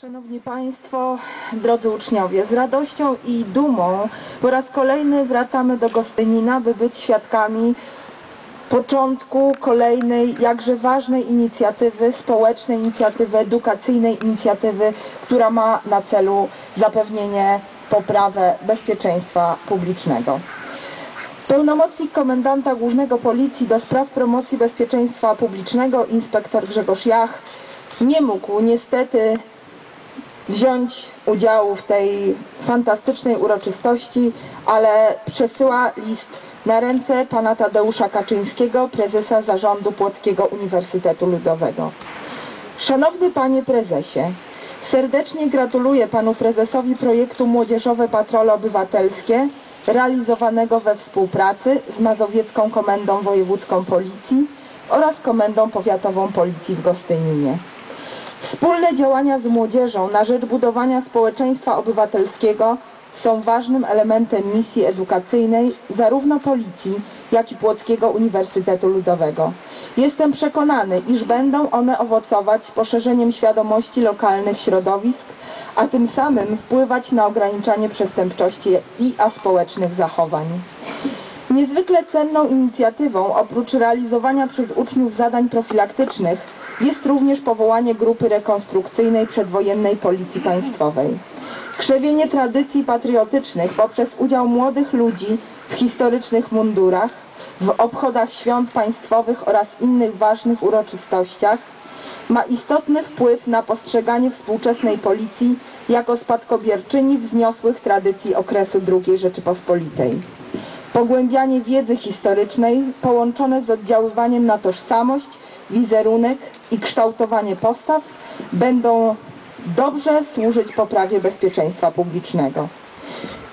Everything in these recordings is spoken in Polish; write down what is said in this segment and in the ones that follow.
Szanowni Państwo, drodzy uczniowie, z radością i dumą po raz kolejny wracamy do Gostynina, by być świadkami początku kolejnej, jakże ważnej inicjatywy, społecznej inicjatywy, edukacyjnej inicjatywy, która ma na celu zapewnienie poprawę bezpieczeństwa publicznego. Pełnomocnik Komendanta Głównego Policji do spraw promocji bezpieczeństwa publicznego, inspektor Grzegorz Jach, nie mógł niestety wziąć udziału w tej fantastycznej uroczystości, ale przesyła list na ręce pana Tadeusza Kaczyńskiego, prezesa zarządu Płockiego Uniwersytetu Ludowego. Szanowny panie prezesie, serdecznie gratuluję panu prezesowi projektu Młodzieżowe Patrole Obywatelskie realizowanego we współpracy z Mazowiecką Komendą Wojewódzką Policji oraz Komendą Powiatową Policji w Gostyninie. Wspólne działania z młodzieżą na rzecz budowania społeczeństwa obywatelskiego są ważnym elementem misji edukacyjnej zarówno Policji, jak i Płockiego Uniwersytetu Ludowego. Jestem przekonany, iż będą one owocować poszerzeniem świadomości lokalnych środowisk, a tym samym wpływać na ograniczanie przestępczości i aspołecznych zachowań. Niezwykle cenną inicjatywą, oprócz realizowania przez uczniów zadań profilaktycznych, jest również powołanie grupy rekonstrukcyjnej przedwojennej Policji Państwowej. Krzewienie tradycji patriotycznych poprzez udział młodych ludzi w historycznych mundurach, w obchodach świąt państwowych oraz innych ważnych uroczystościach ma istotny wpływ na postrzeganie współczesnej policji jako spadkobierczyni wzniosłych tradycji okresu II Rzeczypospolitej. Pogłębianie wiedzy historycznej połączone z oddziaływaniem na tożsamość, wizerunek i kształtowanie postaw będą dobrze służyć poprawie bezpieczeństwa publicznego.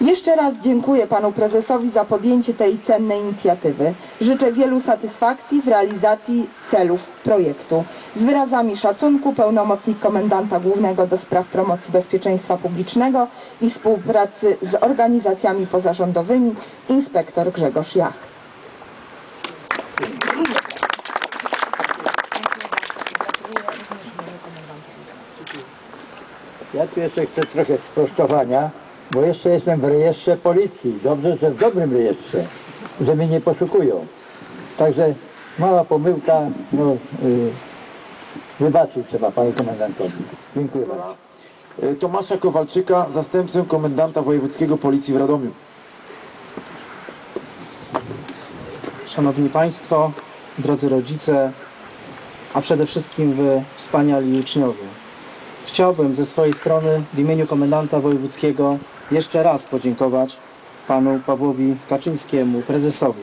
Jeszcze raz dziękuję panu prezesowi za podjęcie tej cennej inicjatywy. Życzę wielu satysfakcji w realizacji celów projektu. Z wyrazami szacunku pełnomocnik komendanta głównego do spraw promocji bezpieczeństwa publicznego i współpracy z organizacjami pozarządowymi inspektor Grzegorz Jach. Ja tu jeszcze chcę trochę sprostowania, bo jeszcze jestem w rejestrze policji. Dobrze, że w dobrym rejestrze, że mnie nie poszukują. Także mała pomyłka, no y, wybaczyć trzeba panu komendantowi. Dziękuję bardzo. E, Tomasza Kowalczyka, zastępcę komendanta wojewódzkiego policji w Radomiu. Szanowni Państwo, drodzy rodzice, a przede wszystkim Wy, wspaniali uczniowie. Chciałbym ze swojej strony w imieniu komendanta wojewódzkiego jeszcze raz podziękować panu Pawłowi Kaczyńskiemu, prezesowi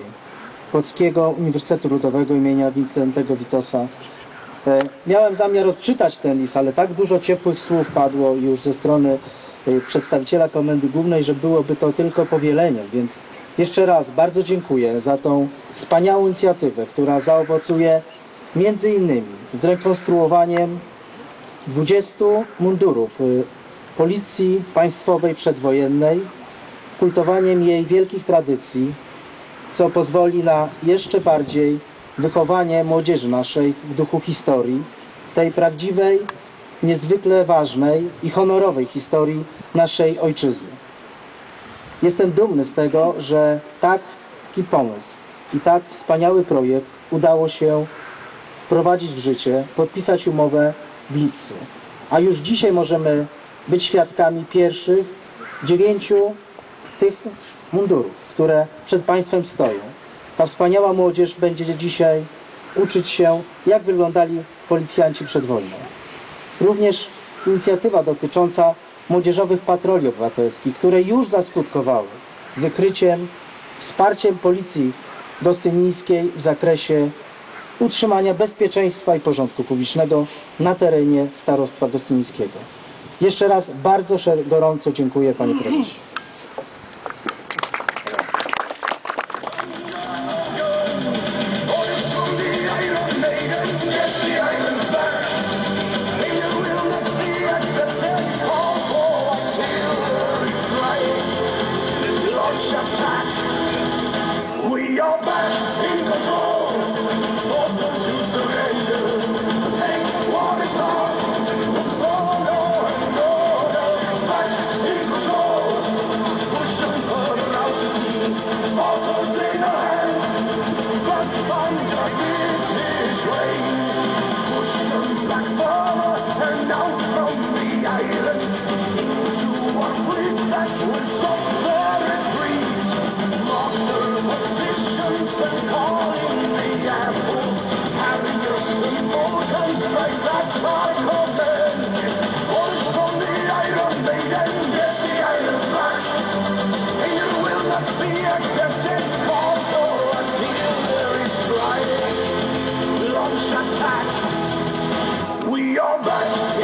Polskiego Uniwersytetu Ludowego imienia Wincentego Witosa. E, Miałem zamiar odczytać ten list, ale tak dużo ciepłych słów padło już ze strony e, przedstawiciela Komendy Głównej, że byłoby to tylko powieleniem, więc jeszcze raz bardzo dziękuję za tą wspaniałą inicjatywę, która zaowocuje między innymi zrekonstruowaniem 20 mundurów y, Policji Państwowej Przedwojennej, kultowaniem jej wielkich tradycji, co pozwoli na jeszcze bardziej wychowanie młodzieży naszej w duchu historii, tej prawdziwej, niezwykle ważnej i honorowej historii naszej ojczyzny. Jestem dumny z tego, że taki pomysł i tak wspaniały projekt udało się wprowadzić w życie, podpisać umowę w lipcu. A już dzisiaj możemy być świadkami pierwszych dziewięciu tych mundurów, które przed Państwem stoją. Ta wspaniała młodzież będzie dzisiaj uczyć się, jak wyglądali policjanci przed wojną. Również inicjatywa dotycząca młodzieżowych patroli obywatelskich, które już zaskutkowały wykryciem, wsparciem policji gostynińskiej w zakresie utrzymania bezpieczeństwa i porządku publicznego na terenie starostwa gostynińskiego. Jeszcze raz bardzo gorąco dziękuję Panie Prezesie. back.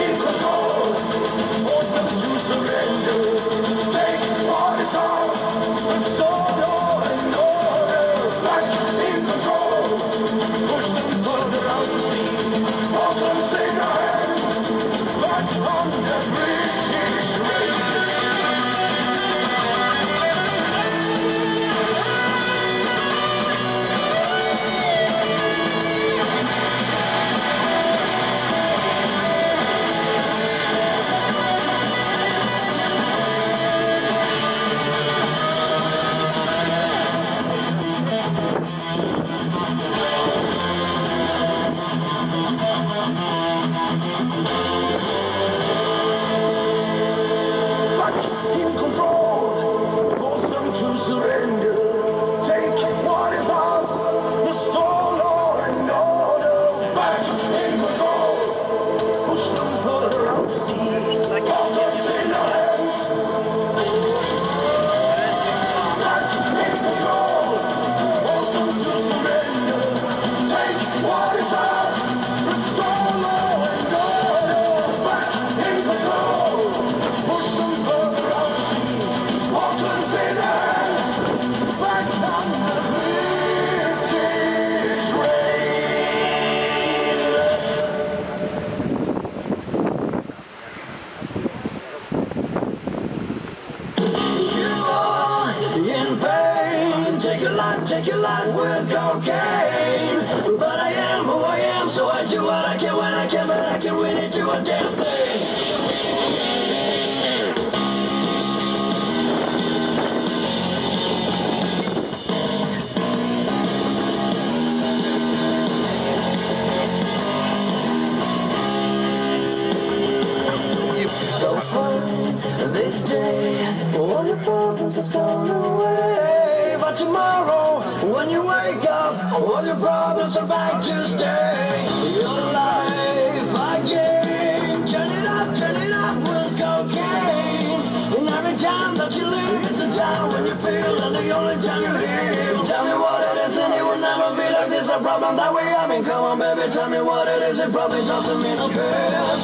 When you wake up, all your problems are back to stay. Your life again. Turn it up, turn it up with cocaine. And every time that you leave, it's a time when you feel that the only time you hear. Tell me what it is and it will never be like this. A problem that we have in common, baby. Tell me what it is. It probably doesn't mean a pill.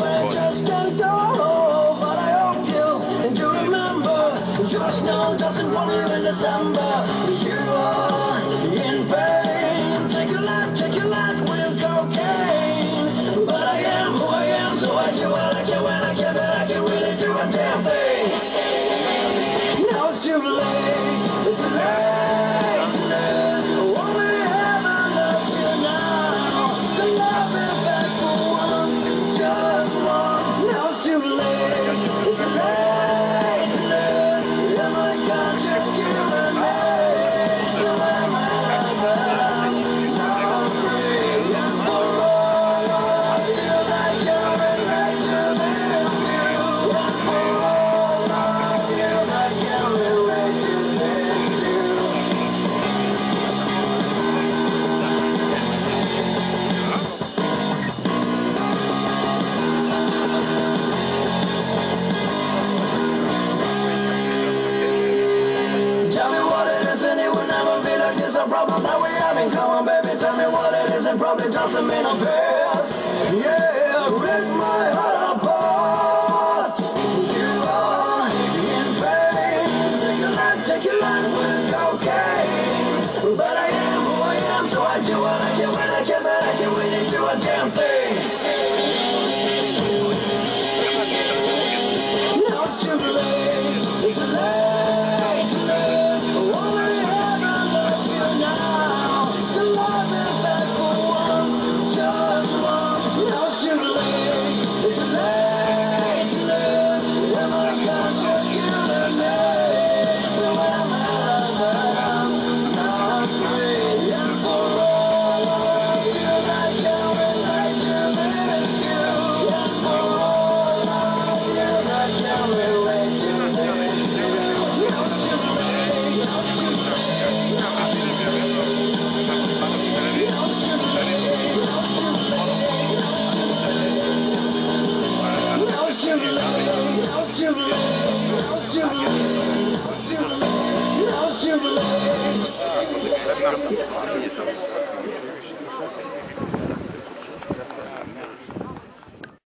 God. of the dozen men of pairs. Yeah, rip my heart apart. You are in pain. Take your life, take your life with cocaine. But I am who I am, so I do what I do, and I can, but I can, we can do a damn thing.